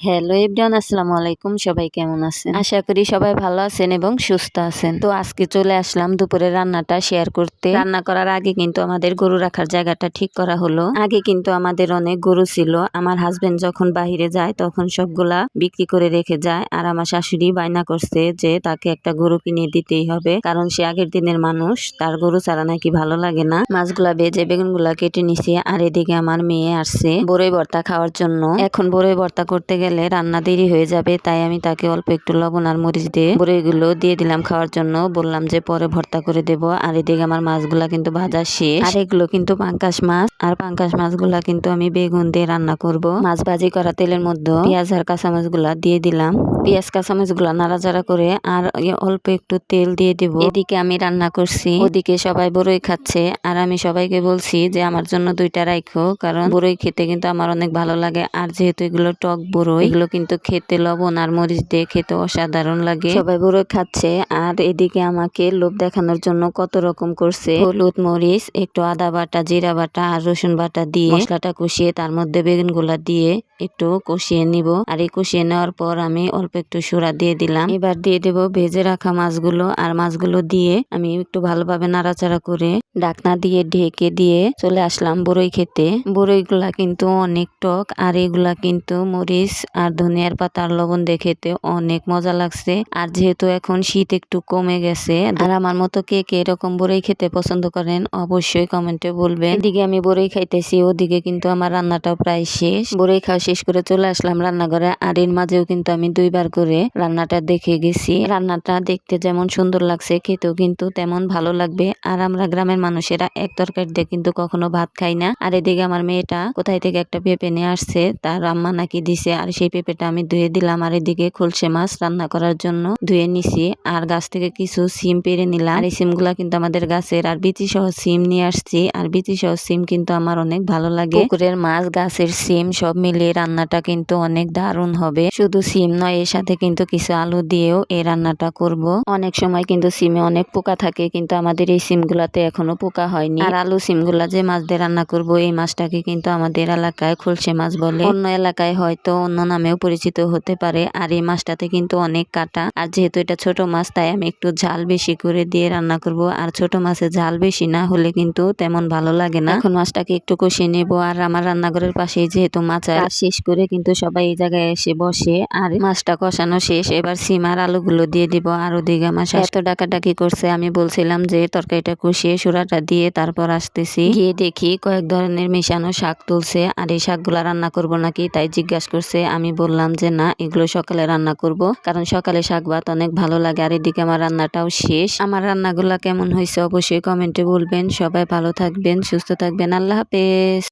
Hello everyone আসসালামু আলাইকুম। সবাই কেমন আছেন? আশা করি সবাই ভালো আছেন এবং সুস্থ আছেন। তো আজকে চলে আসলাম দুপুরে রান্নাটা শেয়ার করতে। রান্না করার আগে কিন্তু আমাদের গরু রাখার জায়গাটা ঠিক করা হলো। আগে কিন্তু আমাদের অনেক গরু ছিল। আমার হাজবেন্ড যখন বাহিরে যায়, তখন সবগুলা বিক্রি করে রেখে যায়। আর আমার শাশুড়ি বায়না করছে যে তাকে একটা গরু কিনে দিতেই হবে। কারণ সে আগের দিনের মানুষ, তার গরু ছাড়া নাকি ভালো লাগে না। মাছগুলা বেজে বেগুনগুলা কেটে নিছি। আর এদিকে আমার মেয়ে আসছে বড়ই ভর্তা খাওয়ার জন্য। এখন বড়ই ভর্তা করতে গেলে রান্না দেরি হয়ে যাবে, তাই আমি তাকে অল্প একটু লবণ আর মরিচ দিয়ে বড়িগুলো দিয়ে দিলাম খাওয়ার জন্য। বললাম যে পরে ভর্তা করে দেব। আর এদিকে আমার মাছগুলা কিন্তু ভাজা শেষ। আর এগুলো কিন্তু পাঙ্কাশ মাছ। আর পাঙ্কাশ মাছগুলা কিন্তু আমি বেগুন দিয়ে রান্না করব। মাছ ভাজি করা তেলের মধ্যে পেঁয়াজ আর কাঁচামাছগুলা দিয়ে দিলাম। পেঁয়াজ, কাঁচামরিচগুলো নাড়াচাড়া করে আর অল্প একটু তেল দিয়ে দিব। এদিকে আমি রান্না করছি। ওদিকে সবাই বড়ই খাচ্ছে। আর আমি সবাইকে বলছি যে আমার জন্য দুইটা রাখো কারণ বড়ই খেতে কিন্তু আমার অনেক ভালো লাগে। আর যেহেতু এগুলো টক বড়ই। এগুলো কিন্তু খেতে লবণ আর মরিচ দিয়ে খেতে অসাধারণ লাগে। সবাই বড়ই খাচ্ছে আর এদিকে আমাকে লোভ দেখানোর জন্য কত রকম করছে। হলুদ মরিচ একটু আদা বাটা জিরা বাটা আর রসুন বাটা দিয়ে মশলাটা কষিয়ে তার মধ্যে বেগুনগুলা দিয়ে একটু কষিয়ে নিব। আর এই কষিয়ে নেওয়ার পর আমি অল্প একটু সুরা দিয়ে দিলাম। এবার দিয়ে দেব ভেজে রাখা মাছগুলো আর মাছগুলো দিয়ে আমি একটু ভালোভাবে নাড়াচাড়া করে ডাকনা দিয়ে ঢেকে দিয়ে চলে আসলাম বড়ই খেতে। বড়ইগুলা কিন্তু অনেক টক আর এগুলা কিন্তু মরিচ আর ধনিয়ার পাতা আর লবণ দিয়ে খেতে অনেক মজা লাগছে। আর যেহেতু এখন শীত একটু কমে গেছে, আর আমার মতো কে কে এরকম বড়ই খেতে পছন্দ করেন, অবশ্যই কমেন্টে বলবেন। এদিকে আমি বড়ই খাইতেছি, ওদিকে কিন্তু আমার রান্নাটাও প্রায় শেষ। বড়ই খাওয়া শেষ করে চলে আসলাম রান্নাঘরে, আর এর মাঝেও কিন্তু আমি দুইবার করে রান্নাটা দেখে গেছি। রান্নাটা দেখতে যেমন সুন্দর লাগছে, খেতেও কিন্তু তেমন ভালো লাগবে। আর আমরা গ্রামের মানুষেরা এক তরকারি দিয়ে কিন্তু কখনো ভাত খাই না। আর এদিকে আমার মেয়েটা কোথায় থেকে একটা পেঁপে নিয়ে আসছে, তার আম্মা নাকি দিছে আর সেই পেঁপেটা আমি ধুয়ে দিলাম আর এদিকে খলসে মাছ রান্না করার জন্য। ধুয়ে নিছি আর গাছ থেকে কিছু সিম পেরে নিলাম। আর এই সিমগুলা কিন্তু আমাদের গাছের আর বিচি সহ সিম নিয়ে আসছি। আর বিচি সহ সিম কিন্তু আমার অনেক ভালো লাগে। পুকুরের মাছ, গাছের সিম সব মিলিয়ে রান্নাটা কিন্তু অনেক দারুণ হবে। শুধু সিম নয়, এর সাথে কিন্তু কিছু আলু দিয়েও এই রান্নাটা করব। অনেক সময় কিন্তু সিমে অনেক পোকা থাকে, কিন্তু আমাদের এই সিমগুলাতে এখনও পোকা হয়নি। আর আলু সিমগুলা যে মাছ দিয়ে রান্না করব, এই মাছটাকে কিন্তু আমাদের এলাকায় খলসে মাছ বলে। অন্য এলাকায় হয়তো অন্য নামেও পরিচিত হতে পারে। আর এই মাছটাতে কিন্তু অনেক কাটা। আর যেহেতু এটা ছোট মাছ তাই আমি একটু ঝাল বেশি করে দিয়ে রান্না করব। আর ছোট মাছের ঝাল বেশি না হলে কিন্তু তেমন ভালো লাগে না। এখন মাছটাকে একটু কষিয়ে নেব। আর আমার রান্নাঘরের পাশে যেহেতু মাছ আর শেষ করে কিন্তু সবাই এই জায়গায় এসে বসে। আর মাছটা কষানো শেষ। এবার সিমার আলুগুলো দিয়ে দিব। আর ওদিকে আমার এত ডাকাডাকি করছে। আমি বলছিলাম যে তরকারিটা কষিয়ে সুরাটা দিয়ে তারপর আসতেছি। গিয়ে দেখি কয়েক ধরনের মেশানো শাক তুলছে। আর এই শাকগুলা রান্না করব নাকি? তাই জিজ্ঞাসা করছে। আমি বললাম যে, না, এগুলো সকালে রান্না করব। কারণ সকালে শাক ভাত অনেক ভালো লাগে। আর এদিকে আমার রান্নাটাও শেষ। আমার রান্নাগুলা কেমন হয়েছে অবশ্যই কমেন্টে বলবেন। সবাই ভালো থাকবেন, সুস্থ থাকবেন। আল্লাহ হাফেজ।